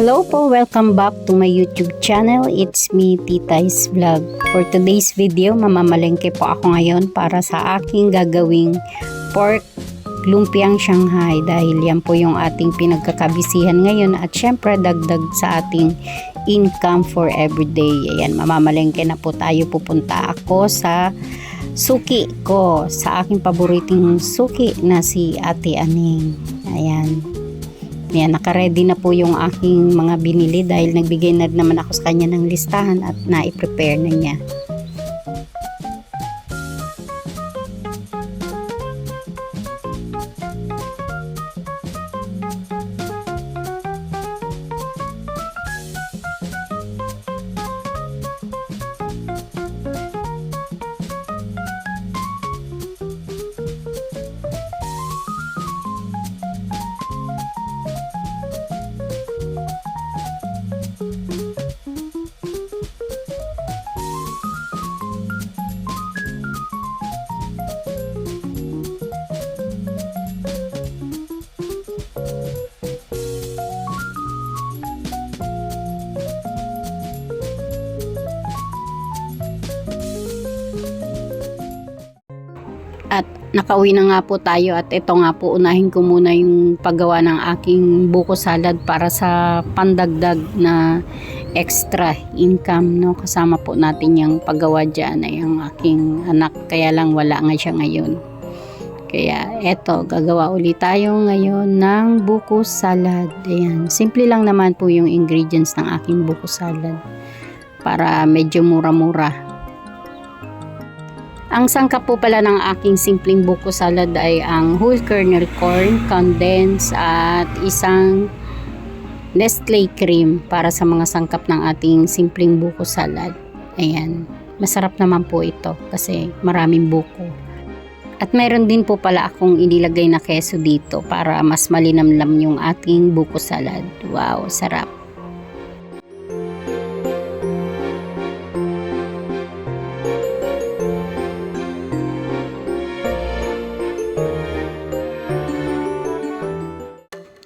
Hello po, welcome back to my YouTube channel. It's me, Titay's Vlog. For today's video, mamamalengke po ako ngayon para sa aking gagawing pork lumpiang Shanghai dahil yan po yung ating pinagkakabisihan ngayon at syempre dagdag sa ating income for everyday. Ayan, mamamalengke na po tayo. Pupunta ako sa suki ko, sa aking paboritong suki na si Ate Aning. Ayan. Yan, nakaready na po yung aking mga binili dahil nagbigay na naman ako sa kanya ng listahan at na-prepare na niya. Nakauwi na nga po tayo at ito nga po unahin ko muna yung paggawa ng aking buko salad para sa pandagdag na extra income no? Kasama po natin yung paggawa dyan ay ang aking anak. Kaya lang wala nga siya ngayon. Kaya eto gagawa ulit tayo ngayon ng buko salad. Ayan simple lang naman po yung ingredients ng aking buko salad. Para medyo mura-mura ang sangkap po pala ng aking simpleng buko salad ay ang whole kernel corn, condensed at isang Nestle cream para sa mga sangkap ng ating simpleng buko salad. Ayan. Masarap naman po ito kasi maraming buko. At meron din po pala akong inilagay na keso dito para mas malinamlam yung ating buko salad. Wow, sarap.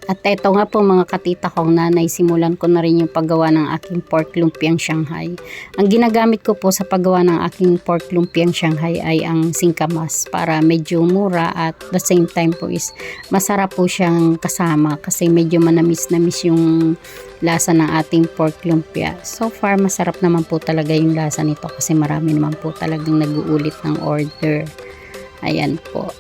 At eto nga po mga katita kong nanay, simulan ko na rin yung paggawa ng aking pork lumpiang Shanghai. Ang ginagamit ko po sa paggawa ng aking pork lumpiang Shanghai ay ang singkamas para medyo mura at the same time po is masarap po siyang kasama kasi medyo manamis-namis yung lasa ng ating pork lumpia. So far, masarap naman po talaga yung lasa nito kasi marami naman po talagang nag-uulit ng order. Ayan po.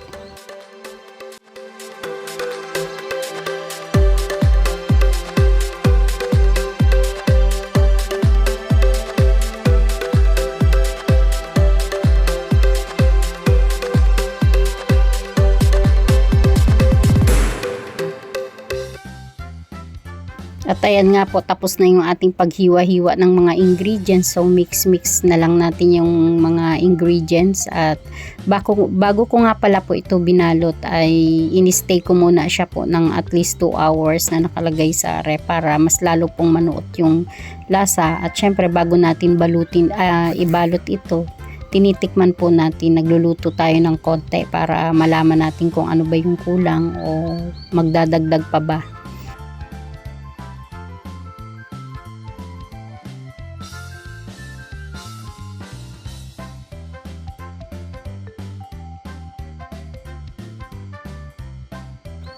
At ayan nga po, tapos na yung ating paghiwa-hiwa ng mga ingredients. So, mix-mix na lang natin yung mga ingredients. At bago, bago ko nga pala po ito binalot, ay inistay ko muna siya po ng at least 2 hours na nakalagay sa rep para mas lalo pong manuot yung lasa. At syempre, bago natin balutin, ah, ibalot ito, tinitikman po natin, nagluluto tayo ng konti para malaman natin kung ano ba yung kulang o magdadagdag pa ba.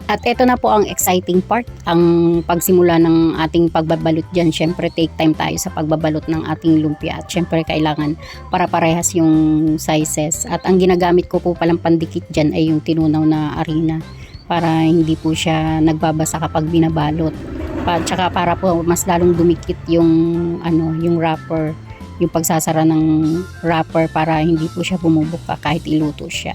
At ito na po ang exciting part, ang pagsimula ng ating pagbabalot dyan. Siyempre, take time tayo sa pagbabalot ng ating lumpia. At siyempre, kailangan para parehas yung sizes. At ang ginagamit ko po palang pandikit dyan ay yung tinunaw na arena para hindi po siya nagbabasa kapag binabalot. Pa, tsaka para po mas lalong dumikit yung, ano, yung wrapper, yung pagsasara ng wrapper para hindi po siya bumubuka kahit iluto siya.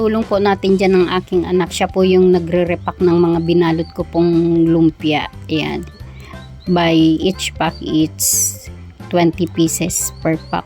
Katulong po natin dyan ng aking anak. Siya po yung nagre-repack ng mga binalot ko pong lumpia. Ayan. By each pack, it's 20 pieces per pack.